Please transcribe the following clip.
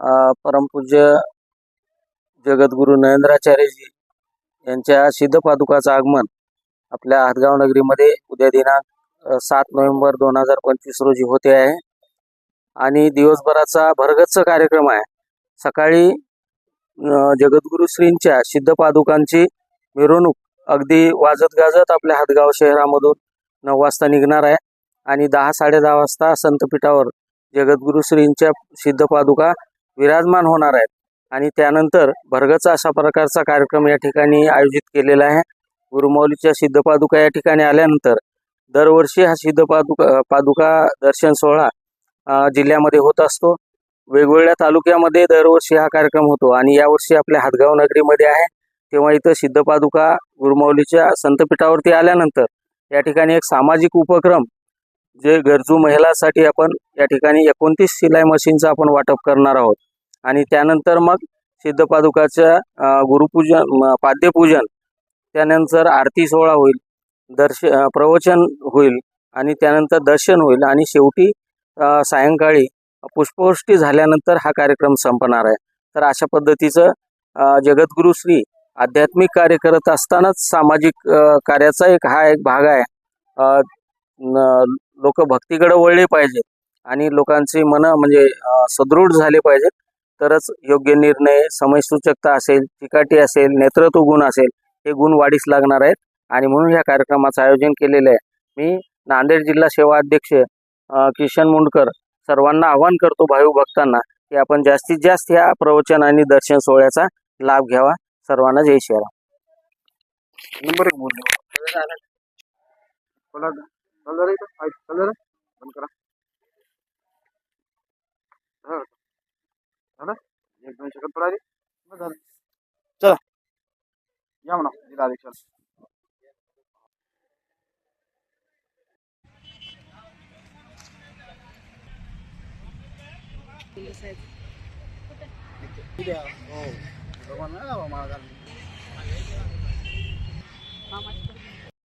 अ, परमपूज्य जगद्गुरु नरेंद्राचार्यजी यांच्या सिद्ध पादुकाचं आगमन आपल्या हातगाव नगरीमध्ये उद्या दिनांक सात नोव्हेंबर दोन हजार पंचवीस रोजी होते आहे. आणि दिवसभराचा भरगच्च कार्यक्रम आहे. सकाळी जगद्गुरु श्रींच्या सिद्ध पादुकांची मिरवणूक अगदी वाजत गाजत आपल्या हातगाव शहरामधून नऊ वाजता निघणार आहे. आणि दहा साडेदहा वाजता संतपीठावर जगद्गुरु श्रींच्या सिद्ध पादुका विराजमान होणार आहेत. आणि त्यानंतर भरगचा अशा प्रकारचा कार्यक्रम या ठिकाणी आयोजित केलेला आहे. गुरुमौलीच्या सिद्ध पादुका या ठिकाणी आल्यानंतर दरवर्षी हा सिद्ध पादुका पादुका दर्शन सोहळा जिल्ह्यामध्ये होत असतो. वेगवेगळ्या तालुक्यामध्ये दरवर्षी हा कार्यक्रम होतो. आणि यावर्षी आपल्या हातगाव नगरीमध्ये आहे. तेव्हा इथं सिद्ध पादुका गुरुमौलीच्या संतपीठावरती आल्यानंतर या ठिकाणी एक सामाजिक उपक्रम जे गरजू महिलांसाठी आपण या ठिकाणी एकोणतीस शिलाई मशीनचं आपण वाटप करणार आहोत. आणि त्यानंतर मग सिद्धपादुकाच्या गुरुपूजन पाद्यपूजन त्यानंतर आरती सोहळा होईल दर्श प्रवचन होईल आणि त्यानंतर दर्शन होईल आणि शेवटी सायंकाळी पुष्पवृष्टी झाल्यानंतर हा कार्यक्रम संपणार आहे. तर अशा पद्धतीचं जगद्गुरु श्री आध्यात्मिक कार्य करत असतानाच सामाजिक कार्याचा एक हा एक भाग आहे. लोक भक्तीकडे वळले पाहिजेत आणि लोकांची मन म्हणजे सदृढ झाले पाहिजेत. तरच योग्य निर्णय समयसूचकता असेल चिकाटी असेल नेतृत्व गुण असेल हे गुण वाढीस लागणार आहेत. आणि म्हणून या कार्यक्रमाचं आयोजन केलेलं आहे. मी नांदेड जिल्हा सेवा अध्यक्ष किशन मुंडकर सर्वांना आवाहन करतो भाऊ भक्तांना की आपण जास्तीत जास्त या प्रवचन आणि दर्शन सोहळ्याचा लाभ घ्यावा. सर्वांना जय श्रीराम नंबर एक झालं एक दोन सेकंद पडा रे बस झालं चला या म्हणा जिल्हाधीश हो